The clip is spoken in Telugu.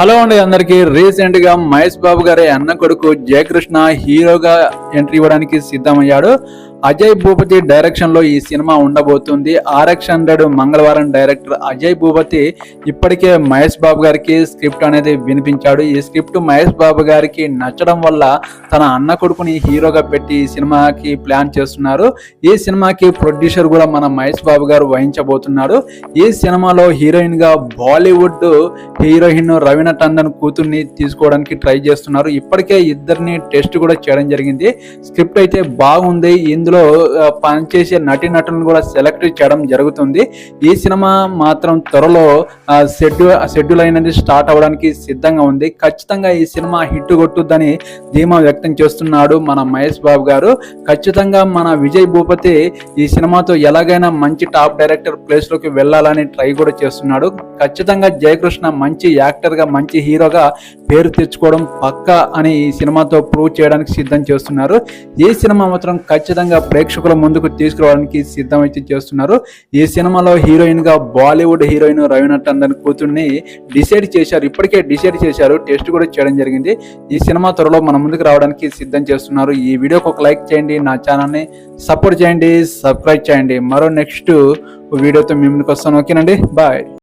హలో అండి అందరికి. రీసెంట్గా మహేష్ బాబు గారి అన్న కొడుకు జయకృష్ణ హీరోగా ఎంట్రీ ఇవ్వడానికి సిద్ధమయ్యాడు. అజయ్ భూపతి డైరెక్షన్లో ఈ సినిమా ఉండబోతుంది. RX hundred Mangalavaaram director Ajay Bhupathi ఇప్పటికే మహేష్ బాబు గారికి స్క్రిప్ట్ అనేది వినిపించాడు. ఈ స్క్రిప్ట్ మహేష్ బాబు గారికి నచ్చడం వల్ల తన అన్న కొడుకుని హీరోగా పెట్టి ఈ సినిమాకి ప్లాన్ చేస్తున్నారు. ఈ సినిమాకి ప్రొడ్యూసర్ కూడా మన మహేష్ బాబు గారు వహించబోతున్నాడు ఈ సినిమాలో హీరోయిన్గా బాలీవుడ్ హీరోయిన్ రవీణ టండన్ కూతుర్ని తీసుకోవడానికి ట్రై చేస్తున్నారు. ఇప్పటికే ఇద్దరిని టెస్ట్ కూడా చేయడం జరిగింది. స్క్రిప్ట్ అయితే బాగుంది. ఇందులో ఇందులో పనిచేసే నటి నటులను కూడా సెలెక్ట్ చేయడం జరుగుతుంది. ఈ సినిమా మాత్రం త్వరలో షెడ్యూల్ షెడ్యూల్ అయినది స్టార్ట్ అవ్వడానికి సిద్ధంగా ఉంది. ఖచ్చితంగా ఈ సినిమా హిట్ కొట్టుద్దని ధీమా వ్యక్తం చేస్తున్నాడు మన మహేష్ బాబు గారు. ఖచ్చితంగా మన విజయ్ భూపతి ఈ సినిమాతో ఎలాగైనా మంచి టాప్ డైరెక్టర్ ప్లేస్లోకి వెళ్ళాలని ట్రై కూడా చేస్తున్నాడు. ఖచ్చితంగా జయకృష్ణ మంచి యాక్టర్గా మంచి హీరోగా పేరు తెచ్చుకోవడం పక్క అని ఈ సినిమాతో ప్రూవ్ చేయడానికి సిద్ధం చేస్తున్నారు. ఈ సినిమా మాత్రం ఖచ్చితంగా ప్రేక్షకుల ముందుకు తీసుకురావడానికి సిద్ధం అయితే చేస్తున్నారు. ఈ సినిమాలో హీరోయిన్గా బాలీవుడ్ హీరోయిన్ రవీనా టండన్ కూతుర్ని డిసైడ్ చేశారు. ఇప్పటికే డిసైడ్ చేశారు. టెస్ట్ కూడా చేయడం జరిగింది. ఈ సినిమా త్వరలో మన ముందుకు రావడానికి సిద్ధం చేస్తున్నారు. ఈ వీడియోకి ఒక లైక్ చేయండి. నా ఛానల్ని సపోర్ట్ చేయండి. సబ్స్క్రైబ్ చేయండి. మరో నెక్స్ట్ వీడియోతో మీ ముందుకు వస్తాను. ఓకేనండి. బాయ్.